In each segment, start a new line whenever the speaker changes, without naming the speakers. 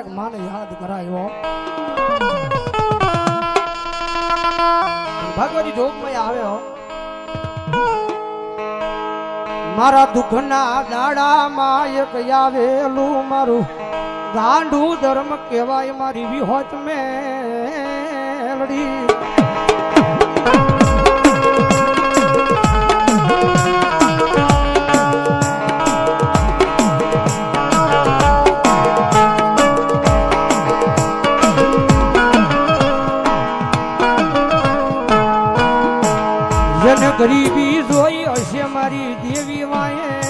ક્યારેક માને યાદ કરાયો. ભગવતી જોગમાં આવ્યો. મારા દુઃખના દાડામાં એક આવેલું મારું ગાંડું ધર્મ કહેવાય, મારી વિહોત મેલડી. ગરીબી જોઈ હશે મારી દેવી વાયે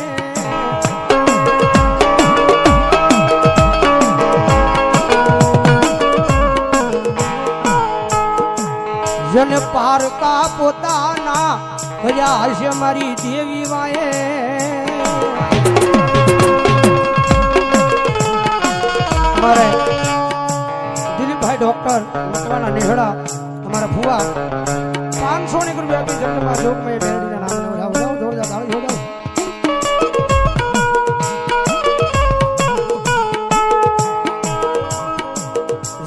જન પારકા પોતાના કર્યા હશે મારી દેવી વાયે મારે દિલીપભાઈ ડોક્ટર મકવાના નેહડા, અમારા ફુવા સાન સોની ગુરુ વ્યાપી જગતમાં લોકમય બેરડીના નામ જાવ જાવ જોર જા તાળી જોર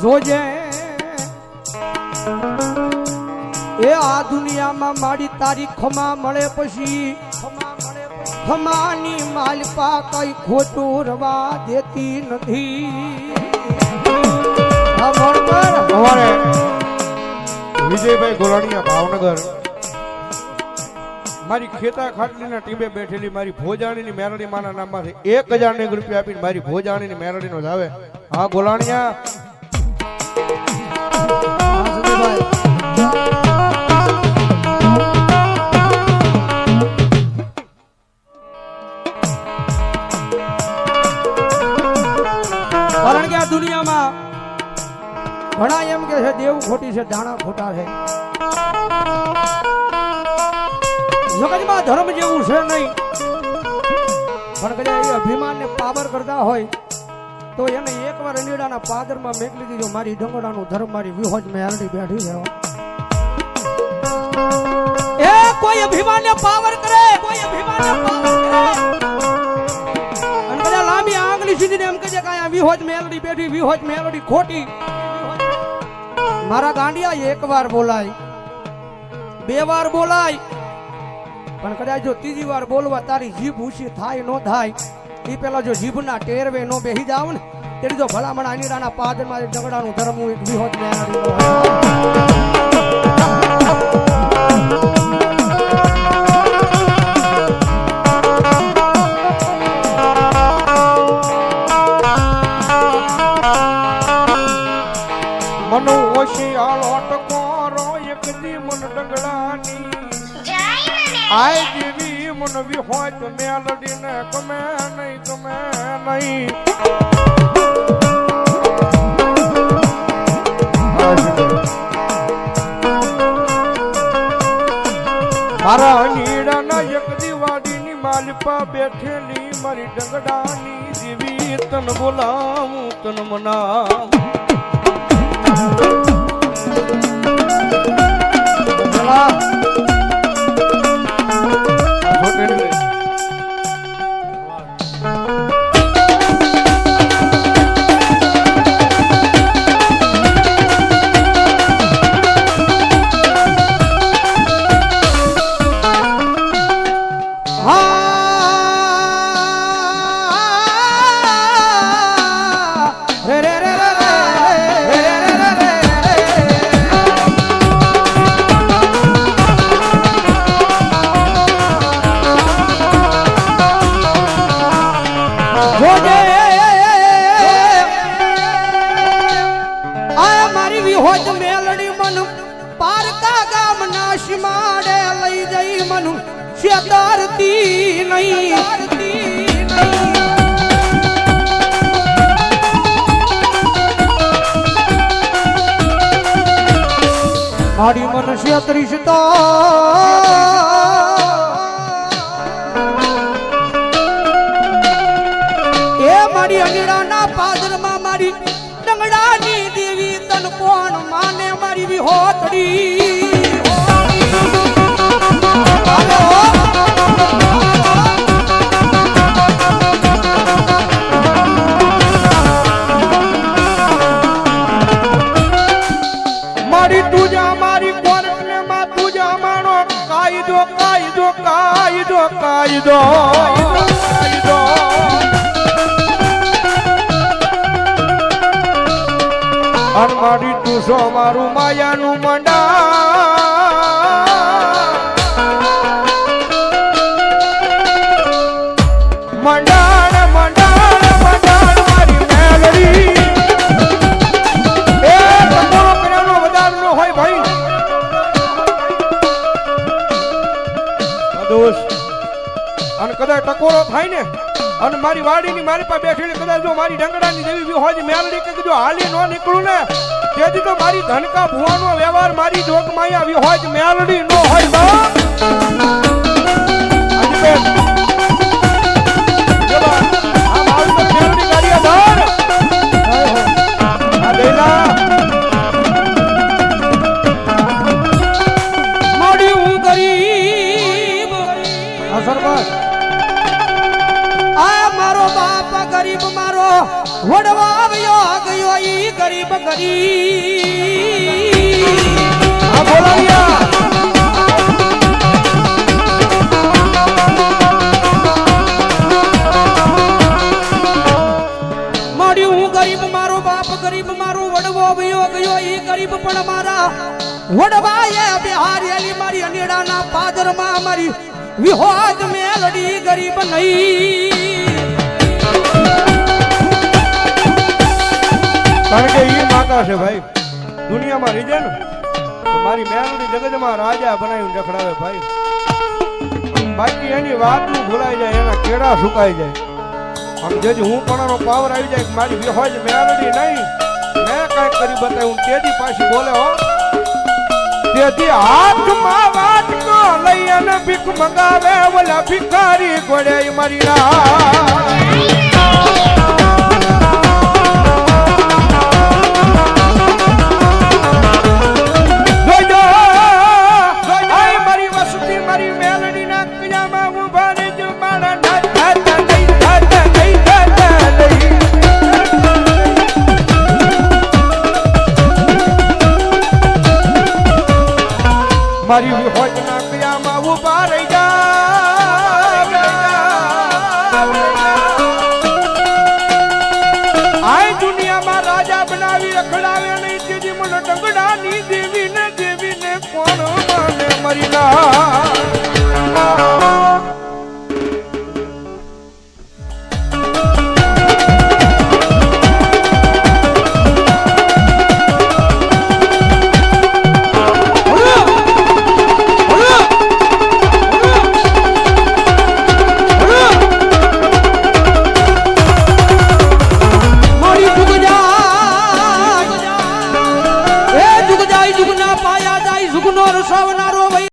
જોજે. એ આ દુનિયામાં મારી તારી ખમા મળે પછી ખમાની માલપા કઈ ખોટું રવા દેતી નથી.
અમારે વિજયભાઈ ગોરાણીયા ભાવનગર. મારી ખેતા ખાટલીના ટીમે બેઠેલી મારી ભોજાણીની મેરડી માના નામમાંથી એક હજાર ને રૂપિયા આપીને મારી ભોજાણીની મેરડીનો જ આવે. હા ગોલાણીયા
ખોટી છે, દાણા ખોટા છે. જગતમાં ધર્મ જેવું છે નહીં. પણ કદાચ એ અભિમાનને પાવર કરતા હોય, તો એને એકવાર અંડીડાના પાદરમાં મેકલી દીધો મારી ડંગોડાનું ધર્મ, મારી વિહોજ મેં હાલડી બેઠી છે એ કોઈ અભિમાનને પાવર કરે, કોઈ અભિમાનને પાવર કરે. અને કદાચ લાંબી આંગળી સીધીને એમ કહે છે કે મેં વિહોજ મેલડી બેઠી વિહોજ મેલડી ખોટી. મારા ગાંડિયા એક વાર બોલાય. બે વાર બોલાય. પણ કદાચ જો ત્રીજી વાર બોલવા તારી જીભ ઊંચી થાય નો થાય એ પેલા જો જીભના ટેરવે નો બેહી જાવ ને તેની જો ભલામણ અનીડાના પાદરમાં ઝઘડાનું ધર્મ એક વિહોજ મેલડી
જેવી મન વિહોત મેલડીને ગમે નહીં ગમે નહીં. મારા નીડાના એક દિવાળીની માલપા બેઠેલી, મારી ડંગડાની દેવી તન બોલાવું, તન મનાવું.
છેતરતી નહીં મારી મનુષ્ય ત્રિષતા એ મારી અંગડાના પાદરમાં મારી ડંગડાની દેવી તન કોણ માને મારી વિહોતડી
કાયદો કાયદો અન મારી તું સો મારું માયાનું મંડા અને મારી વાડીની મારી પાસે બેઠેલી કદાચ જો મારી ડંગડાની જેવી હોય મેલડી કે જો હાલી ન નીકળું ને, તેથી તો મારી ધનકા ભુવાનો વ્યવહાર મારી જોગમાં આવી હોય મેલડી નો હોય બા.
વડવાએ બિહારેલી મારી અનેડાના પાદરમાં મારી વિહોજ મેલડી ગરીબ નહીં.
કારણ કે એ માતા છે ભાઈ. દુનિયામાં રીજે ને. મારી મેલડી જગતમાં રાજા બનાવીને રખડાવે ભાઈ. બાકી એની વાતું ભૂલાઈ જાય, એના કેળા સુકાઈ જાય. આમ જેથી હું પણ પાવર આવી જાય મારી વિહોજ મેલડી નહીં. મેં કાંઈક કરી બતાવ્યું તેથી પાછી બોલે હો. તેથી હાથમાં વાટકો લઈ અને ભીખ મંગાવે, ઓલા ભિખારી ઘોડે મારી રા મારી હોય ના કયામાં ઊભા રહી જા. આય દુનિયામાં રાજા બનાવી, અખડાવે નહીં તેજી મને ડંગડાની દેવીને દેવીને કોણ માને? મરી ના